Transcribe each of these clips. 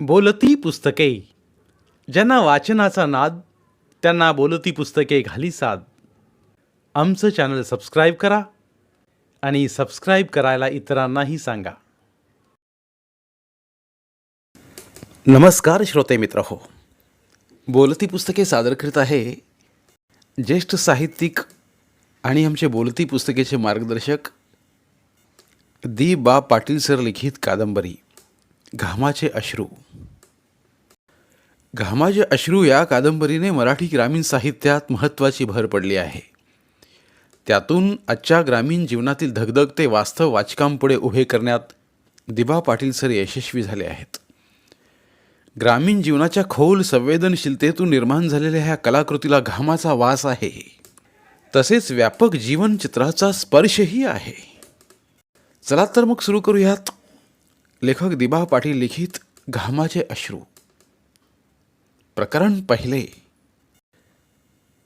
बोलती पुस्तके. ज्यांना वाचनाचा नाद त्यांना बोलती पुस्तके घाली साद. आमचं चॅनल सबस्क्राईब करा आणि सबस्क्राईब करायला इतरांनाही सांगा. नमस्कार श्रोते मित्र हो. बोलती पुस्तके सादर करीत आहे ज्येष्ठ साहित्यिक आणि आमचे बोलती पुस्तकेचे मार्गदर्शक दी बा पाटील सर लिखित कादंबरी घामाचे अश्रू. घामाचे अश्रू या कादंबरीने मराठी ग्रामीण साहित्यात महत्त्वाची भर पडली आहे. त्यातून आजच्या ग्रामीण जीवनातील धगधग ते वास्तव वाचकांपुढे उभे करण्यात दिबा पाटील सर यशस्वी झाले आहेत. ग्रामीण जीवनाच्या खोल संवेदनशीलतेतून निर्माण झालेल्या ह्या कलाकृतीला घामाचा वास आहे. तसेच व्यापक जीवनचित्राचा स्पर्शही आहे. चला तर मग सुरू करूयात. लेखक दिबा पाटील लिखित घामाचे अश्रू. प्रकरण पहिले.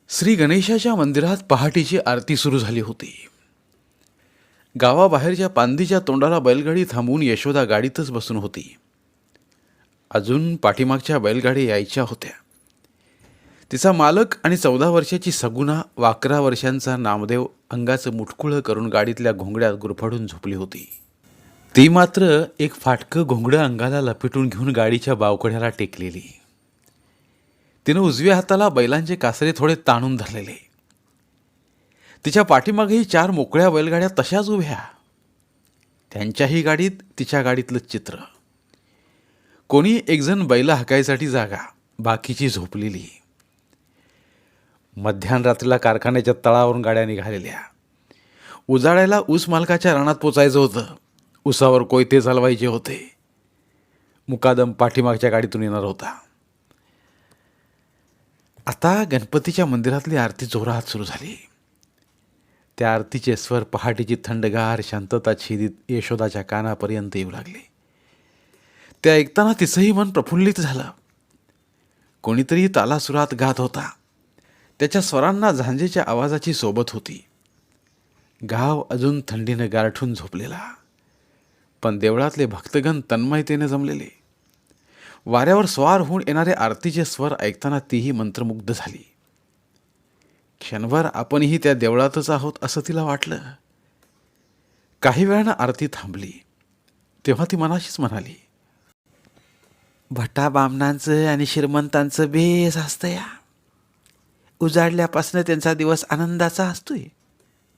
श्री गणेशाच्या मंदिरात पहाटेची आरती सुरू झाली होती. गावाबाहेरच्या पांदीच्या तोंडाला बैलगाडी थांबवून यशोदा गाडीतच बसून होती. अजून पाठीमागच्या बैलगाडी यायच्या होत्या. तिचा मालक आणि चौदा वर्षाची सगुणा व अकरा वर्षांचा नामदेव अंगाचं मुटकुळं करून गाडीतल्या घोंगड्यात गुरफडून झोपली होती. ती मात्र एक फाटकं घोंगडं अंगाला लपेटून घेऊन गाडीच्या बावकड्याला टेकलेली. तिनं उजव्या हाताला बैलांचे कासरे थोडे ताणून धरलेले. तिच्या पाठीमागेही चार मोकळ्या बैलगाड्या तशाच उभ्या. त्यांच्याही गाडीत तिच्या गाडीतलं चित्र. कोणी एकजण बैला हाकायसाठी जागा बाकीची झोपलेली. मध्यानरात्रीला कारखान्याच्या तळावरून गाड्या निघालेल्या. उजाडायला ऊस मालकाच्या रानात पोचायचं होतं. उसावर कोयते चालवायचे होते. मुकादम पाठीमागच्या गाडीतून येणार होता. आता गणपतीच्या मंदिरातली आरती जोरात सुरू झाली. त्या आरतीचे स्वर पहाटेची थंडगार शांतता छेदित यशोदाच्या कानापर्यंत येऊ लागले. ते ऐकताना तिचंही मन प्रफुल्लित झालं. कोणीतरी तालासुरात गात होता. त्याच्या स्वरांना झांजेच्या आवाजाची सोबत होती. गाव अजून थंडीनं गारठून झोपलेला. पण देवळातले भक्तगण तन्मयतेने जमलेले. वाऱ्यावर स्वार होऊन येणारे आरतीचे स्वर ऐकताना तीही मंत्रमुग्ध झाली. क्षणभर आपणही त्या देवळातच आहोत असं तिला वाटलं. काही वेळानं आरती थांबली. तेव्हा ती मनाशीच म्हणाली भटा बामणांचं आणि श्रीमंतांचं बेस असतं या. उजाडल्यापासून त्यांचा दिवस आनंदाचा असतोय.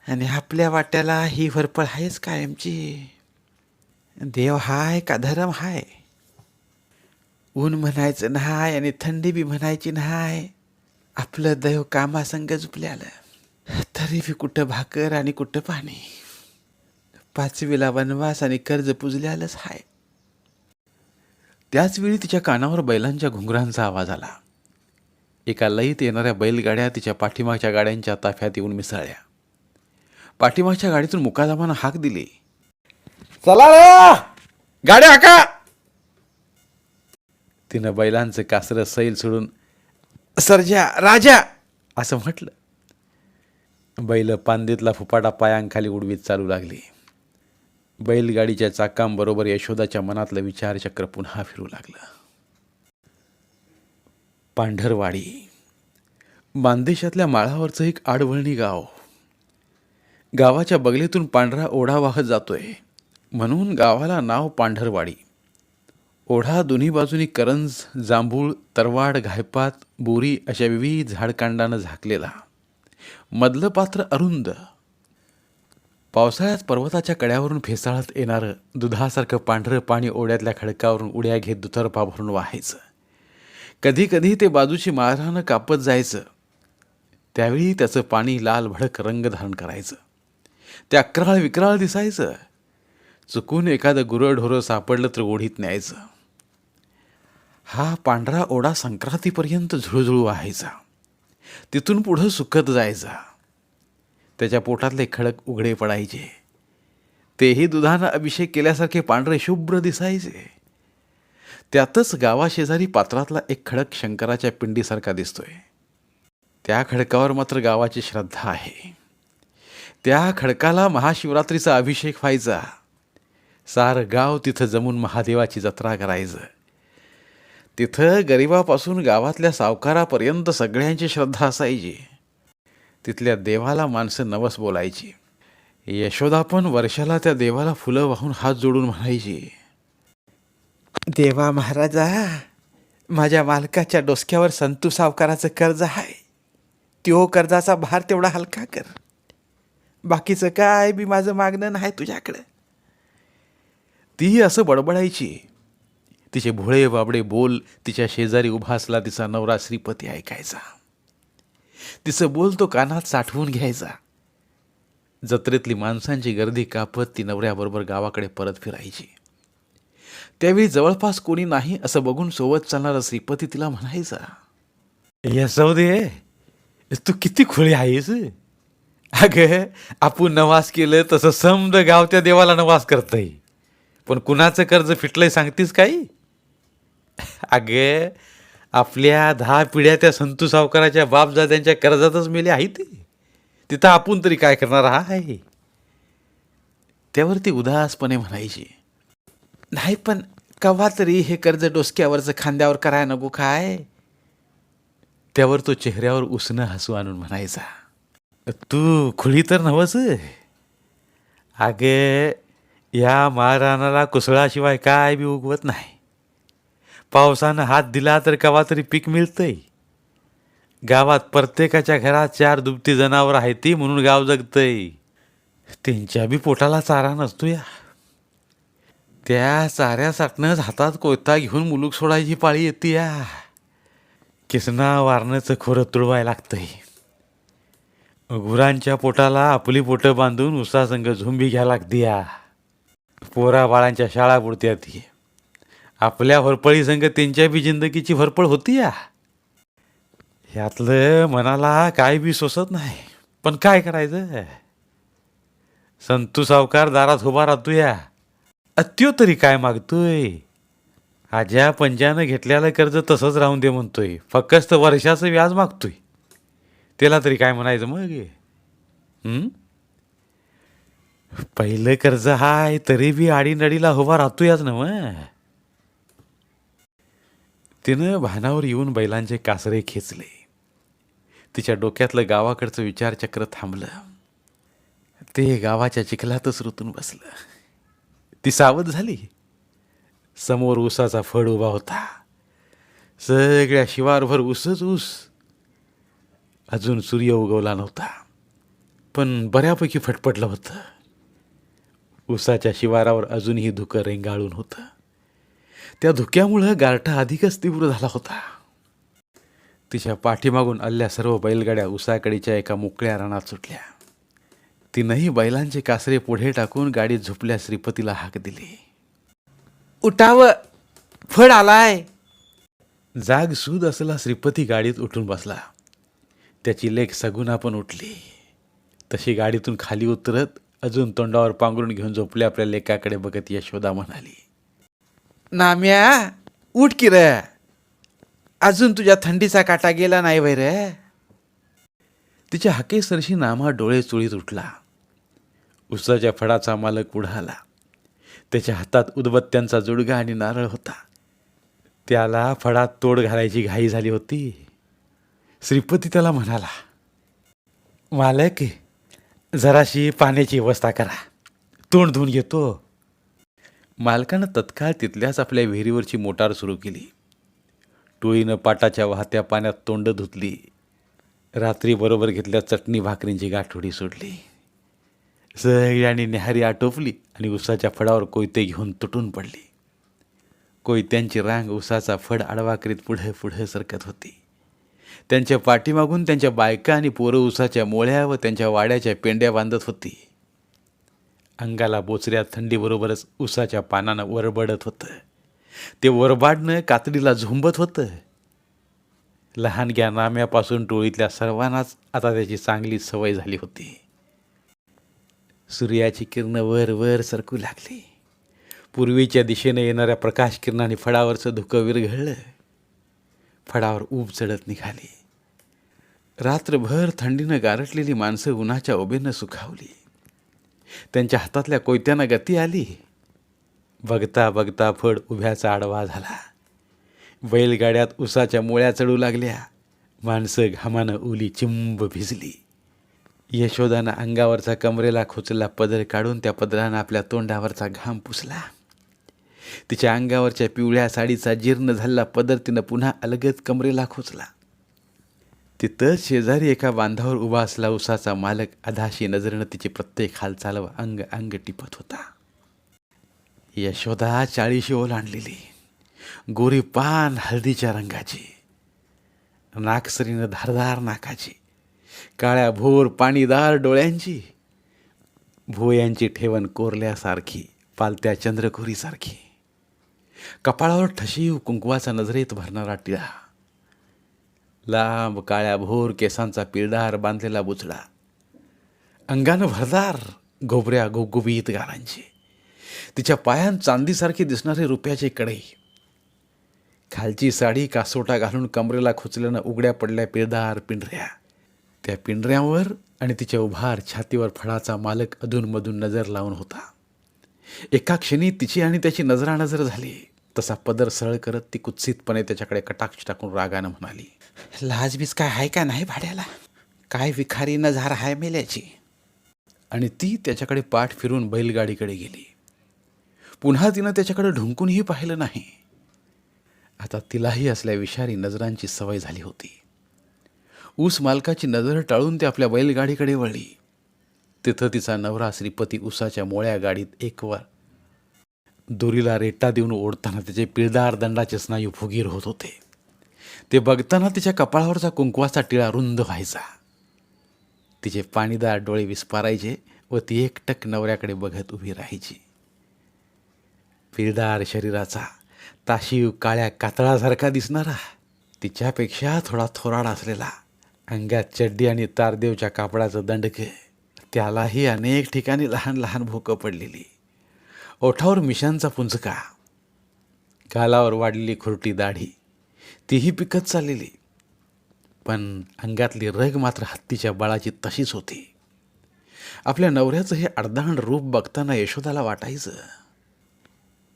आणि आपल्या वाट्याला ही भरपळ आहेच कायमची. देव हाय का धरम हाय? ऊन म्हणायचं नाही आणि थंडी बी म्हणायची नाही. आपलं दैव कामासंग झुपल्यालं तरी बी कुठं भाकर आणि कुठं पाणी. पाचवीला वनवास आणि कर्ज पुजल्यालंच हाय. त्याचवेळी तिच्या कानावर बैलांच्या घुंगरांचा आवाज आला. एका लईत येणाऱ्या बैलगाड्या तिच्या पाठीमागच्या गाड्यांच्या ताफ्यात येऊन मिसळल्या. पाठीमागच्या गाडीतून मुकादामानं हाक दिली. चला गाड्या हाका! तिनं बैलांचं कासरं सैल सोडून सरजा राजा! असं म्हटलं. बैल पांदीतला फुपाटा पायांखाली उडवीत चालू लागली. बैलगाडीच्या चाकांबरोबर यशोदाच्या मनातलं विचारचक्र पुन्हा फिरू लागलं. पांढरवाडी. मानदेशातल्या माळावरचं एक आडवळणी गाव. गावाच्या बगलीतून पांढरा ओढा वाहत जातोय. म्हणून गावाला नाव पांढरवाडी. ओढा दोन्ही बाजूनी करंज जांभूळ तरवाड घायपात बोरी अशा विविध झाडकांडानं झाकलेला. मधलं पात्र अरुंद. पावसाळ्यात पर्वताच्या कड्यावरून फेसाळत येणारं दुधासारखं पांढरं पाणी ओढ्यातल्या खडकावरून उड्या घेत दुतर्फा भरून वाहायचं. कधी कधी ते बाजूची माळरानं कापत जायचं. त्यावेळी त्याचं पाणी लाल भडक रंग धारण करायचं. ते अकराळ विक्राळ दिसायचं. चुकून एखादं गुरंढोरं सापडलं तर ओढीत न्यायचं. हा पांढरा ओढा संक्रांतीपर्यंत झुळझुळू व्हायचा. तिथून पुढं सुकत जायचा. त्याच्या पोटातले खडक उघडे पडायचे. तेही दुधानं अभिषेक केल्यासारखे पांढरे शुभ्र दिसायचे. त्यातच गावाशेजारी पात्रातला एक खडक शंकराच्या पिंडीसारखा दिसतोय. त्या खडकावर मात्र गावाची श्रद्धा आहे. त्या खडकाला महाशिवरात्रीचा अभिषेक व्हायचा. सारं गाव तिथं जमून महादेवाची जत्रा करायचं. तिथं गरिबापासून गावातल्या सावकारापर्यंत सगळ्यांची श्रद्धा असायची. तिथल्या देवाला माणसं नवस बोलायची. यशोदा पण वर्षाला त्या देवाला फुलं वाहून हात जोडून म्हणायची देवा महाराजा माझ्या मालकाच्या डोसक्यावर संतू सावकाराचं कर्ज आहे. त्यो कर्जाचा भार तेवढा हलका कर. बाकीचं काय बी माझं मागणं नाही तुझ्याकडं. ती असं बडबडायची. तिचे भोळे बाबडे बोल तिच्या शेजारी उभा असला तिचा नवरा श्रीपती ऐकायचा. तिचं बोल तो कानात साठवून घ्यायचा. जत्रेतली माणसांची गर्दी कापत ती नवऱ्याबरोबर गावाकडे परत फिरायची. त्यावेळी जवळपास कोणी नाही असं बघून सोबत चालणारा श्रीपती तिला म्हणायचा यसवदे तू किती खुळी आहेस? अगं आपण नवास केलं तसं समद गाव त्या देवाला नवास करतय. पण कुणाचं कर्ज फिटलंय सांगतीस काही? अगे आपल्या दहा पिढ्या त्या संतू सावकाराच्या बापजाद्यांच्या कर्जातच मेले आहे ते. तिथं आपण तरी काय करणार हा? आहे त्यावरती उदासपणे म्हणायची नाही पण कव्हा तरी हे कर्ज डोसक्यावरचं खांद्यावर कराय नको काय? त्यावर तो चेहऱ्यावर उसणं हसू आणून म्हणायचा तू खुळी तर नवस अगे या महाराणाला कुसळाशिवाय काय बी उगवत नाही. पावसानं हात दिला तर कवा तरी पीक मिळतंय. गावात प्रत्येकाच्या घरात चार दुभती जनावर आहे ती म्हणून गाव जगतंय. त्यांच्या बी पोटाला चारा नसतो या. त्या चाऱ्यासाठनंच हातात कोयता घेऊन मुलूक सोडायची पाळी येते या. किसना वारण्याचं खोरं तुळवाय लागतंय. गुरांच्या पोटाला आपली पोटं बांधून उसासंग झुंबी घ्या लागते या. पोरा बाळांच्या शाळा बुडत्या ती आपल्या भरपळी संघ त्यांच्या बी जिंदगीची भरपळ होती या. ह्यातलं मनाला काय बी सोसत नाही. पण काय करायचं? संतू सावकार दारात उभा राहतो या. अत्यो तरी काय मागतोय? आज्या पंजानं घेतलेलं कर्ज तसंच राहून दे म्हणतोय. फक्त वर्षाचं व्याज मागतोय. त्याला तरी काय म्हणायचं मग? पहिलं कर्ज हाय तरी बी आडीनडीला उभा राहतोयच ना मग. तिनं भानावर येऊन बैलांचे कासरे खेचले. तिच्या डोक्यातलं गावाकडचं विचारचक्र थांबलं. ते गावाच्या चिखलातच रुतून बसलं. ती सावध झाली. समोर ऊसाचा फड उभा होता. सगळ्या शिवारभर ऊसच ऊस. अजून सूर्य उगवला नव्हता. पण बऱ्यापैकी फटफटलं होतं. ऊसाच्या शिवारावर अजूनही धुकं रेंगाळून होतं. त्या धुक्यामुळं गारठा अधिकच तीव्र झाला होता. तिच्या पाठीमागून आल्या सर्व बैलगाड्या उसाकडीच्या एका मोकळ्या रानात सुटल्या. तिनंही बैलांचे कासरे पुढे टाकून गाडीत झोपल्या श्रीपतीला हाक दिली. उठाव फळ आलाय. जाग सूद असला श्रीपती गाडीत उठून बसला. त्याची लेख सगुना पण उठली. तशी गाडीतून खाली उतरत अजून तोंडावर पांघरून घेऊन झोपल्या आपल्या लेकाकडे बघत यशोदा म्हणाली नाम्या उठ की रे. अजून तुझ्या थंडीचा काटा गेला नाही वै रे. तिच्या हाकेसरशी नामा डोळे चुळीत उठला. उसाच्या फडाचा मालक पुढं आला त्याच्या हातात उदबत्त्यांचा जुडगा आणि नारळ होता. त्याला फडात तोड घालायची घाई झाली होती. श्रीपती त्याला म्हणाला मालक जराशी पाण्याची व्यवस्था करा. तोंड धुवून घेतो. मालकानं तत्काळ तिथल्याच आपल्या विहिरीवरची मोटार सुरू केली. टोळीनं पाटाच्या वाहत्या पाण्यात तोंड धुतली. रात्री बरोबर घेतल्या चटणी भाकरींची गाठोडी सोडली. सगळ्यांनी न्याहारी आटोपली आणि उसाच्या फडावर कोयते घेऊन तुटून पडली. कोयत्यांची रांग उसाचा फड आडवा करीत पुढे पुढे सरकत होती. त्यांच्या पाठीमागून त्यांच्या बायका आणि पोरं उसाच्या मोळ्या व त्यांच्या वाड्याच्या पेंड्या बांधत होती. अंगाला बोचऱ्या थंडीबरोबरच उसाच्या पानानं वरबडत होतं. ते वरबाडणं कातडीला झुंबत होतं. लहानग्या नाम्यापासून टोळीतल्या सर्वांनाच आता त्याची चांगली सवय झाली होती. सूर्याची किरणं वर वर सरकू लागली. पूर्वीच्या दिशेने येणाऱ्या प्रकाश किरणाने फळावरचं धुकं विरघळलं. फळावर ऊब चढत निघाली. रात्रभर थंडीनं गारटलेली माणसं उन्हाच्या ओबेनं सुखावली. त्यांच्या हातातल्या कोयत्यानं गती आली. बघता बघता फड उभ्याचा आडवा झाला. बैलगाड्यात उसाच्या मुळ्या चढू लागल्या. माणसं घामानं उली चिंब भिजली. यशोदानं अंगावरचा कमरेला खोचला पदर काढून त्या पदरानं आपल्या तोंडावरचा घाम पुसला. तिच्या अंगावरच्या पिवळ्या साडीचा जीर्ण झालेला पदर तिनं पुन्हा अलगद कमरेला खोचला. तिथं शेजारी एका बांधावर उभा असला उसाचा मालक अधाशी नजरेनं तिची प्रत्येक हालचाल व अंग अंग टिपत होता. यशोदा चाळीशी ओलांडलेली गोरी पान हळदीच्या रंगाची. नाकसरीनं धारदार नाकाची. काळ्या भोर पाणीदार डोळ्यांची. भुवयांची ठेवण कोरल्यासारखी पालत्या चंद्रकोरीसारखी कपाळावर ठशीव कुंकवाचा नजरेत भरणारा टिळा. लांब काळ्या भोर केसांचा पिळदार बांधलेला बुचडा. अंगानं भरदार गोबऱ्या गुबगुबीत गालांची. तिच्या पायां चांदीसारखी दिसणारे रुपयाचे कडे खालची साडी कासोटा घालून कमरेला खोचल्यानं उघड्या पडल्या पिळदार पिंढऱ्या. त्या पिंढऱ्यावर आणि तिच्या उभार छातीवर फळाचा मालक अधूनमधून नजर लावून होता. एका क्षणी तिची आणि त्याची नजरानजर झाली. तसा पदर सरळ करत ती कुत्सितपणे त्याच्याकडे कटाक्ष टाकून रागानं म्हणाली लाजबीज काय आहे का नाही भाड्याला? काय विखारी नजार आहे मेल्याची. आणि ती त्याच्याकडे पाठ फिरून बैलगाडीकडे गेली. पुन्हा तिनं त्याच्याकडे ढुंकूनही पाहिलं नाही. आता तिलाही असल्या विषारी नजरांची सवय झाली होती. ऊस मालकाची नजर टाळून ती आपल्या बैलगाडीकडे वळली. तिथं तिचा नवरा श्रीपती उसाच्या मोळ्या गाडीत एकवर दोरीला रेटा देऊन ओढताना त्याचे पिळदार दंडाचे स्नायू फुगीर होत होते. ते बघताना तिच्या कपाळावरचा कुंकवाचा टिळा रुंद व्हायचा. तिचे पाणीदार डोळे विस्पारायचे व ती एकटक नवऱ्याकडे बघत उभी राहायची. पिळदार शरीराचा ताशीव काळ्या कातळासारखा दिसणारा तिच्यापेक्षा थोडा थोराड असलेला अंगात चड्डी आणि तारदेवच्या कापडाचं दंडके त्यालाही अनेक ठिकाणी लहान लहान भोकं पडलेली. ओठावर मिशांचा पुंजका गालावर वाढलेली खुरटी दाढी तीही पिकत चाललेली. पण अंगातली रग मात्र हत्तीच्या बाळाची तशीच होती. आपल्या नवऱ्याचं हे अर्धांड रूप बघताना यशोदाला वाटायचं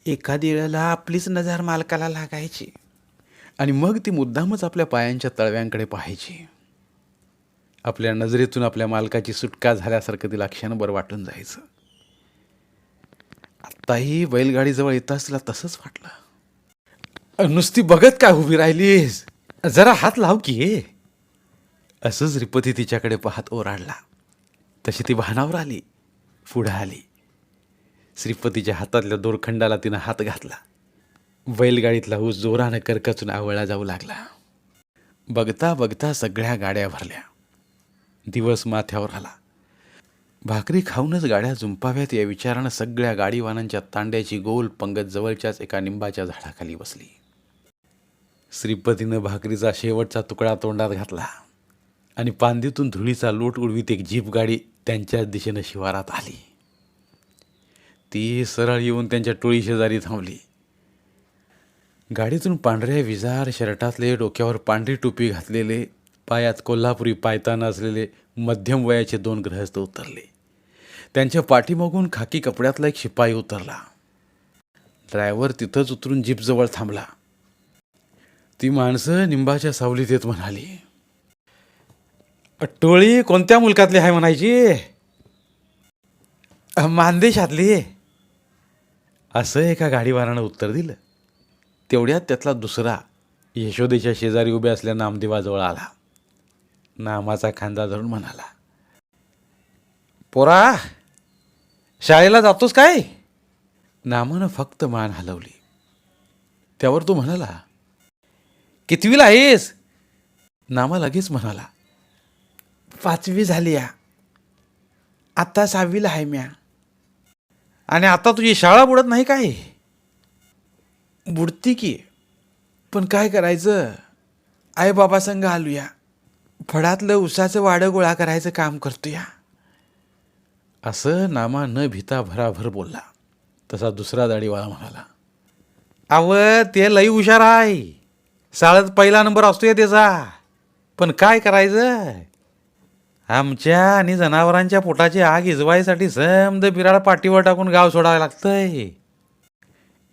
एखादी वेळेला आपलीच नजर मालकाला लागायची आणि मग ती मुद्दामच आपल्या पायांच्या तळव्यांकडे पाहायची. आपल्या नजरेतून आपल्या मालकाची सुटका झाल्यासारखं तिला क्षणभर वाटून जायचं. आत्ताही बैलगाडीजवळ येताच तुला तसंच वाटलं. नुसती बघत काय उभी राहिलीस? जरा हात लाव की असंच श्रीपती तिच्याकडे पाहत ओराडला. तशी ती वाहनावर आली पुढं आली. श्रीपतीच्या हातातल्या दोरखंडाला तिनं हात घातला. बैलगाडीतला ऊस जोरानं करकचून आवळला जाऊ लागला. बघता बघता सगळ्या गाड्या भरल्या. दिवस माथ्यावर आला. भाकरी खाऊनच गाड्या झुंपाव्यात या विचारानं सगळ्या गाडीवानांच्या तांड्याची गोल पंगत जवळच्याच एका निंबाच्या झाडाखाली बसली. श्रीपतीनं भाकरीचा शेवटचा तुकडा तोंडात घातला आणि पांदीतून धुळीचा लोट उडवीत एक जीप गाडी त्यांच्याच दिशेनं शिवारात आली. ती सरळ येऊन त्यांच्या टोळी शेजारी थांबली. गाडीतून पांढऱ्या विजार शर्टातले डोक्यावर पांढरी टोपी घातलेले पायात कोल्हापुरी पायतान असलेले मध्यम वयाचे दोन गृहस्थ उतरले. त्यांच्या पाठीमागून खाकी कपड्यातला एक शिपाई उतरला. ड्रायव्हर तिथंच उतरून जीपजवळ थांबला. ती माणसं निंबाच्या सावलीत येत म्हणाली टोळी कोणत्या मुलकातली आहे म्हणायची? मानदेशातली असं एका गाडीवारानं उत्तर दिलं. तेवढ्यात त्यातला दुसरा यशोदेच्या शेजारी उभ्या असल्या नामदेवाजवळ आला. नामाचा खांदा धरून म्हणाला पोरा शाळेला जातोस काय? नामानं फक्त मान हलवली. त्यावर तो म्हणाला कितवीला आहेस? नामा लगेच म्हणाला पाचवी झाली या. आता सहावीला आहे म्या. आणि आता तुझी शाळा बुडत नाही काय? बुडती की. पण काय करायचं? आई बाबा संग आलूया. फडातलं उसाचं वाडं गोळा करायचं काम करतो या असं नामा न भिता भराभर बोलला. तसा दुसरा दाढीवाला म्हणाला अव ते लई हुशार आहे. शाळेत पहिला नंबर असतोय त्याचा. पण काय करायचं? आमच्या आणि जनावरांच्या पोटाची आग इजवायसाठी समद बिराड पाठीवर टाकून गाव सोडावं लागतंय.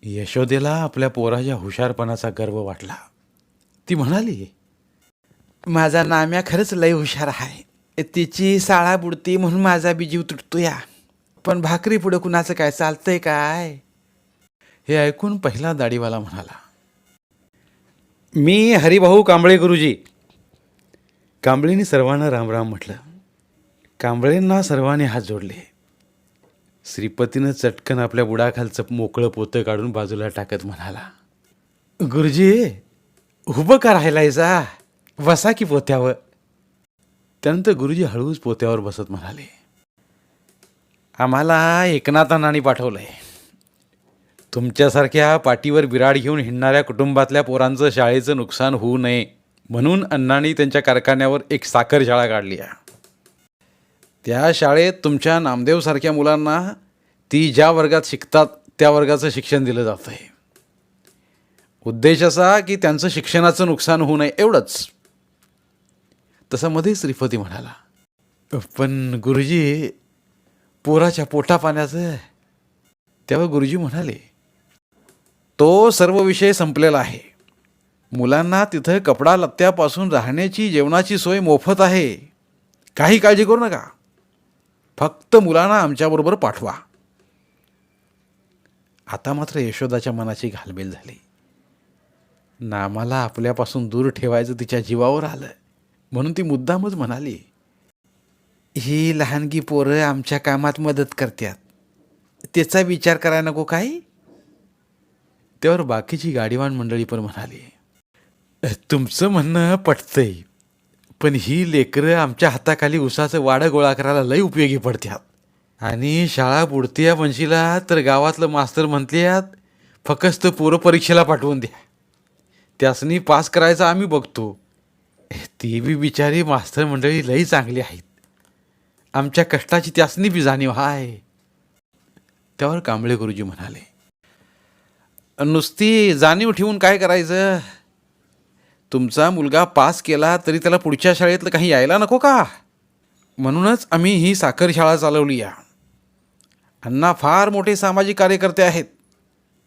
यशोदेला आपल्या पोराच्या हुशारपणाचा गर्व वाटला. ती म्हणाली माझा नाम्या खरंच लय हुशार आहे. तिची साळा बुडती म्हणून माझा बी जीव तुटतो या पण भाकरी पुढं कुणाचं काय? चालतंय काय? हे ऐकून पहिला दाढीवाला म्हणाला मी हरिभाऊ कांबळे गुरुजी. कांबळेंनी सर्वांना रामराम म्हटलं. कांबळेंना सर्वांनी हात जोडले. श्रीपतीनं चटकन आपल्या बुडाखालचं मोकळं पोतं काढून बाजूला टाकत म्हणाला गुरुजी उभं का राहिलायचा बसा की पोत्यावर. त्यानंतर गुरुजी हळूच पोत्यावर बसत म्हणाले आम्हाला एकनाथांनी पाठवलंय. तुमच्यासारख्या पाठीवर बिराड घेऊन हिंडणाऱ्या कुटुंबातल्या पोरांचं शाळेचं नुकसान होऊ नये म्हणून अण्णांनी त्यांच्या कारखान्यावर एक साखर शाळा काढली आहे. त्या शाळेत तुमच्या नामदेवसारख्या मुलांना ती ज्या वर्गात शिकतात त्या वर्गाचं शिक्षण दिलं जातं आहे उद्देश असा की त्यांचं शिक्षणाचं नुकसान होऊ नये एवढंच. तसा मध्ये श्रीपती म्हणाला पण गुरुजी पोराच्या पोटा पाण्याचं तेव्हा गुरुजी म्हणाले तो सर्व विषय संपलेला आहे. मुलांना तिथं कपडा लत्त्यापासून राहण्याची जेवणाची सोय मोफत आहे. काही काळजी करू नका. फक्त मुलांना आमच्याबरोबर पाठवा. आता मात्र यशोदाच्या मनाची घालमेल झाली. नामाला आपल्यापासून दूर ठेवायचं तिच्या जीवावर आलं. म्हणून ती मुद्दामच म्हणाली ही लहानगी पोरं आमच्या कामात मदत करतात. त्याचा विचार करायला नको काय त्यावर बाकीची गाडीवान मंडळी पण म्हणाली तुमचं म्हणणं पटतंय पण ही लेकरं आमच्या हाताखाली उसाचं वाडं गोळा करायला लई उपयोगी पडतात. आणि शाळा बुडत्या वंशीला तर गावातलं मास्तर म्हणतात फकस्त पोरं परीक्षेला पाठवून द्या. त्यासनी पास करायचं आम्ही बघतो. ती बी बिचारी मास्तर मंडळी लई चांगली आहेत. आमच्या कष्टाची त्यासनी बी जाणीव आहे त्यावर कांबळे गुरुजी म्हणाले नुसती जाणीव ठेवून काय करायचं? तुमचा मुलगा पास केला तरी त्याला पुढच्या शाळेतलं काही यायला नको का? म्हणूनच आम्ही ही साखर शाळा चालवली या अण्णा फार मोठे सामाजिक कार्यकर्ते आहेत.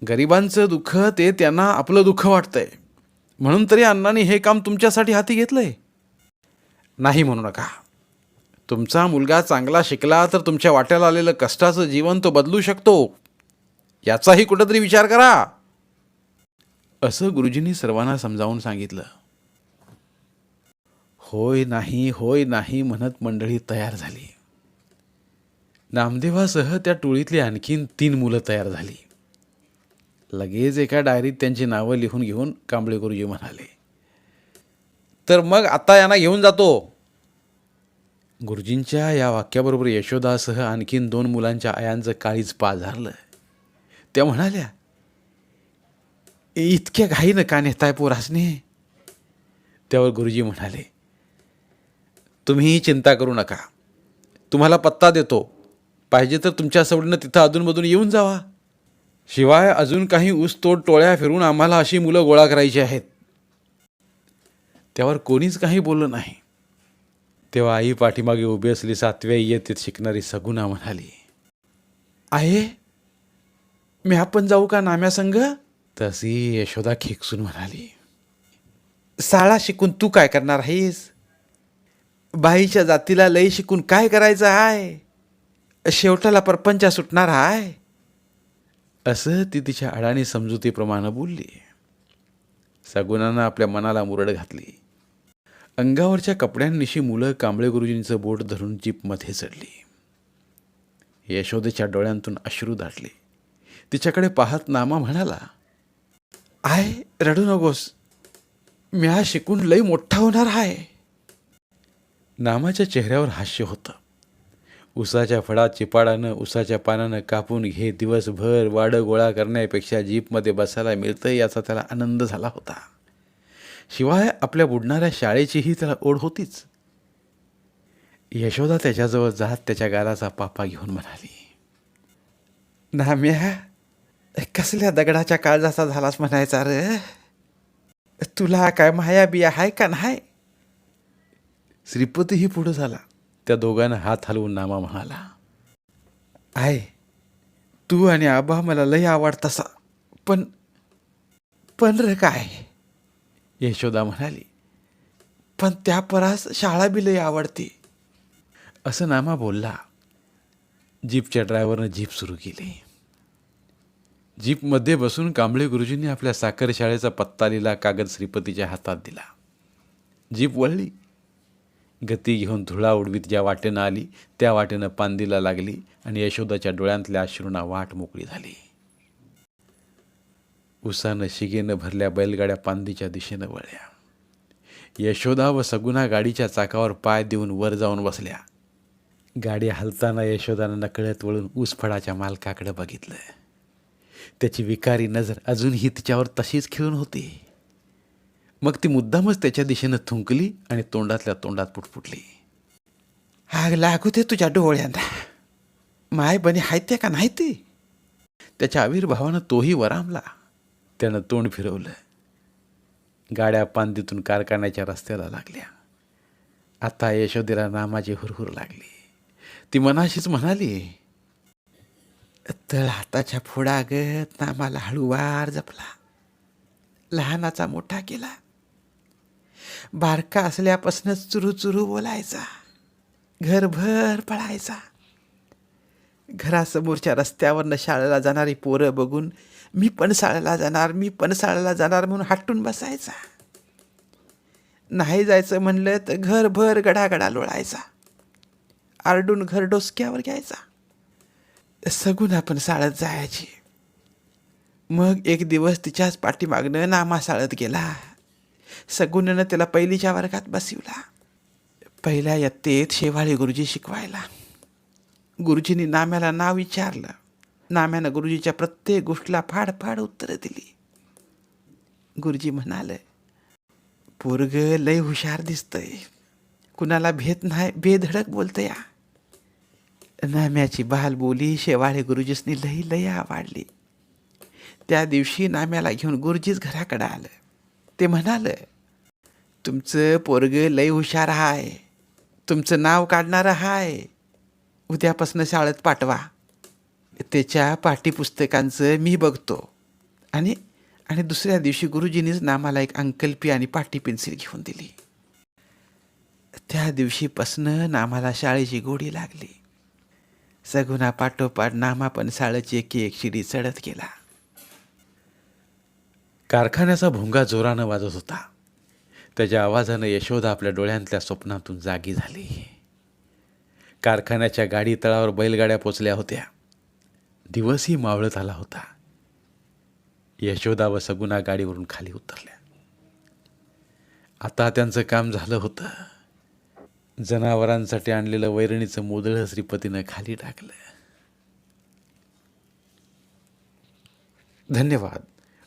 गरिबांचं दुःख ते त्यांना आपलं दुःख वाटतंय. म्हणून तरी अण्णांनी हे काम तुमच्यासाठी हाती घेतलं आहे नाही म्हणू नका. तुमचा मुलगा चांगला शिकला तर तुमच्या वाट्याला आलेलं कष्टाचं जीवन तो बदलू शकतो. याचाही कुठंतरी विचार करा. असं गुरुजींनी सर्वांना समजावून सांगितलं. होय नाही होय नाही म्हणत मंडळी तयार झाली. नामदेवासह त्या टोळीतली आणखीन तीन मुलं तयार झाली. लगेच एका डायरीत त्यांची नावं लिहून घेऊन कांबळे गुरुजी म्हणाले तर मग आता यांना घेऊन जातो. गुरुजींच्या या वाक्याबरोबर यशोदासह आणखीन दोन मुलांच्या आयांचं काळीच पाझारलं त्या म्हणाल्या इतक्या घाईनं का नेताय पोरासने? त्यावर गुरुजी म्हणाले तुम्ही चिंता करू नका. तुम्हाला पत्ता देतो. पाहिजे तर तुमच्या सवडीनं तिथं अधूनमधून येऊन जावा. शिवाय अजून काही ऊसतोड टोळ्या फिरून आम्हाला अशी मुलं गोळा करायची आहेत. त्यावर कोणीच काही बोललं नाही. तेव्हा आई पाठीमागे उभी असली सातव्या इयत्तेत शिकणारी सगुणा म्हणाली आहे मी आपण जाऊ का नाम्या संघ तशी यशोदा खेकसून म्हणाली साळा शिकून तू काय करणार आहेस? बाईच्या जातीला लई शिकून काय करायचं आहे? शेवटाला परपंचा सुटणार आहे. असं ती तिच्या अडाणी समजुतीप्रमाणे बोलली. सगुणानं आपल्या मनाला मुरड घातली. अंगावरच्या कपड्यांनिशी मुलं कांबळे गुरुजींचं बोट धरून जीपमध्ये चढली. यशोदेच्या डोळ्यांतून अश्रू दाटले. तिच्याकडे पाहत नामा म्हणाला आय रडू नकोस. मी हा शिकून लई मोठा होणार आहे नामाच्या चेहऱ्यावर हास्य होतं. उसाच्या फळात चिपाडानं उसाच्या पानानं कापून घे. दिवसभर वाडं गोळा करण्यापेक्षा जीपमध्ये बसायला मिळतं याचा त्याला आनंद झाला होता. शिवाय आपल्या बुडणाऱ्या शाळेचीही त्याला ओढ होतीच. यशोदा त्याच्याजवळ जात त्याच्या गालाचा पापा घेऊन म्हणाली नाम्या कसल्या दगडाच्या काळजाचा झालास म्हणायचा रे? तुला काय माया बिया आहे का नाही? श्रीपतीही पुढं झाला. त्या दोघांना हात हलवून नामा म्हणाला आहे तू आणि आबा मला लय आवडतासा पण पण र काय? यशोदा म्हणाली पण त्या परास शाळा बी लई आवडते. असं नामा बोलला. जीपच्या ड्रायव्हरनं जीप सुरू केली. जीपमध्ये बसून कांबळे गुरुजींनी आपल्या साखर शाळेचा पत्ता लिहिला कागद श्रीपतीच्या हातात दिला. जीप वळली. गती घेऊन धुळा उडवीत ज्या वाटेनं आली त्या वाटेनं पांदीला लागली आणि यशोदाच्या डोळ्यांतल्या अश्रूंना वाट मोकळी झाली. उसानं शिगेनं भरल्या बैलगाड्या पांदीच्या दिशेनं वळल्या. यशोदा व सगुना गाडीच्या चाकावर पाय देऊन वर जाऊन बसल्या. गाडी हलताना यशोदानं नकळत वळून ऊसफळाच्या मालकाकडे बघितलं. त्याची विकारी नजर अजूनही तिच्यावर तशीच खिळून होती. मग ती मुद्दामच त्याच्या दिशेनं थुंकली आणि तोंडातल्या तोंडात पुटपुटली. आग लागू दे तुझ्या डोळ्यांना. माय बनी हायते का नाही ती? त्याच्या आविर्भावानं तोही वरामला. त्यानं तोंड फिरवलं. गाड्या पांदीतून कारखान्याच्या रस्त्याला लागल्या. आता यशोदेला नामाची हुरहुर लागली. ती मनाशीच म्हणाली तळ हाताच्या फोडागत नामाला हळूवार जपला. लहानाचा मोठा केला. बारका असल्यापासूनच चुरू चुरू बोलायचा. घरभर पळायचा. घरासमोरच्या रस्त्यावरनं शाळेला जाणारी पोरं बघून मी पण शाळेला जाणार मी पण शाळेला जाणार म्हणून हटून बसायचा. नाही जायचं म्हणलं तर घरभर गडागडा लोळायचा. आरडून घर डोसक्यावर घ्यायचा. सगून आपण शाळेत जायची. मग एक दिवस तिच्याच पाठीमागनं नामा शाळेत गेला. सगुननं त्याला पहिलीच्या वर्गात बसवला. पहिल्या यत्तेत शेवाळे गुरुजी शिकवायला. गुरुजींनी नाम्याला नाव विचारलं. नाम्यानं गुरुजीच्या प्रत्येक गोष्टीला फाडफाड उत्तरं दिली. गुरुजी म्हणाले पोरग लय हुशार दिसतंय. कुणाला भेद नाही बेधडक बोलतं या नाम्याची बालबोली शेवाळे गुरुजीसनी लई लई आवडली त्या दिवशी नाम्याला घेऊन गुरुजीच घराकडं आलं. ते म्हणालं तुमचं पोरग लय हुशार हाय. तुमचं नाव काढणारं हाय. उद्यापासून शाळेत पाठवा. त्याच्या पाठ्यपुस्तकांचं मी बघतो. आणि आणि दुसऱ्या दिवशी गुरुजींनीच नामाला एक अंकल्पी आणि पाटी पेन्सिल घेऊन दिली. त्या दिवशीपासनं नामाला शाळेची गोडी लागली. सगुना पाठोपाठ नामा पण शाळेची एक एक शिडी चढत गेला. कारखान्याचा भोंगा जोरानं वाजत होता. त्याच्या आवाजानं यशोदा आपल्या डोळ्यांतल्या स्वप्नातून जागी झाली. कारखान्याच्या गाडी तळावर बैलगाड्या पोचल्या होत्या. दिवसही मावळत आला होता. यशोदा व सगुना गाडीवरून खाली उतरल्या. आता त्यांचं काम झालं होतं. जनावरांसाठी आणलेलं वैरणीचं मोदळं श्रीपतीनं खाली टाकलं. धन्यवाद.